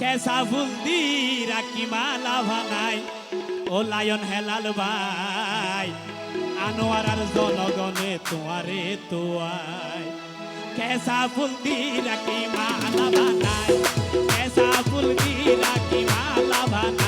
কেসা ফুল দি রাখি মালা ভাঙাই। ও লায়ন হেলাল ভাই আনোয়ার আর জনগণে তোয়ারে তোয়াই। কেসা ফুল দি রাখি মালা ভাঙাই, কেসা ফুল দি রাখি মালা বানাই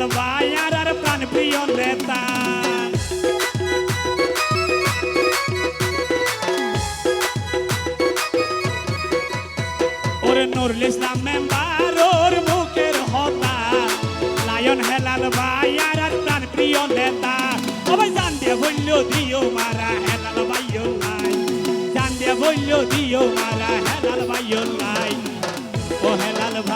হেলাল আর প্রিয় নেতা। ওরে নুরুল ইসলাম মেম্বার, ওর মুখের হতা। লায়ন হেলাল বায়ার আর প্রাণ প্রিয় নেতা। সবাই জান দিয়ে বলল দিও মারা, হেলাল বাইও নাই। জান দিয়ে বলল দিও মারা, হেলাল বাইও নাই। ও হেলাল ভাই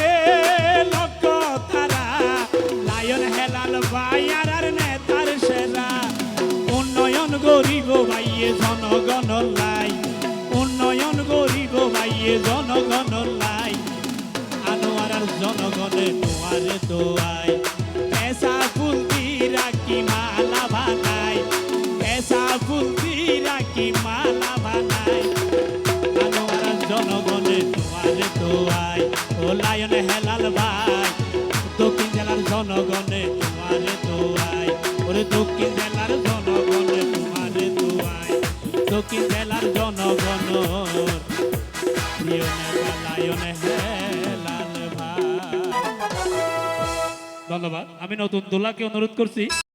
আর নেতার সেরা। উন্নয়ন গরিব ভাইয়ে জনগণ লাই। উন্নয়ন গরিব ভাইয়ে জনগণ লাই। আনোয়ার জনগণে তোমারে দোয়াই পেশা ফুল দি রাখি মালা বানাই পেশা ফুল দি রাখি মালা বানাই আনোয়ার জনগণে তোমারে দোয়াই ও লায়ন হেলাল ভাই, দক্ষিণ জেলার জনগণে তোমারে দোয়াই ওরে দক্ষিণ জেলার জনগণে তোমারে দোয়াই দক্ষিণ জেলার জনগণ ধন্যবাদ, আমি নতুন দোলাকে অনুরোধ করছি।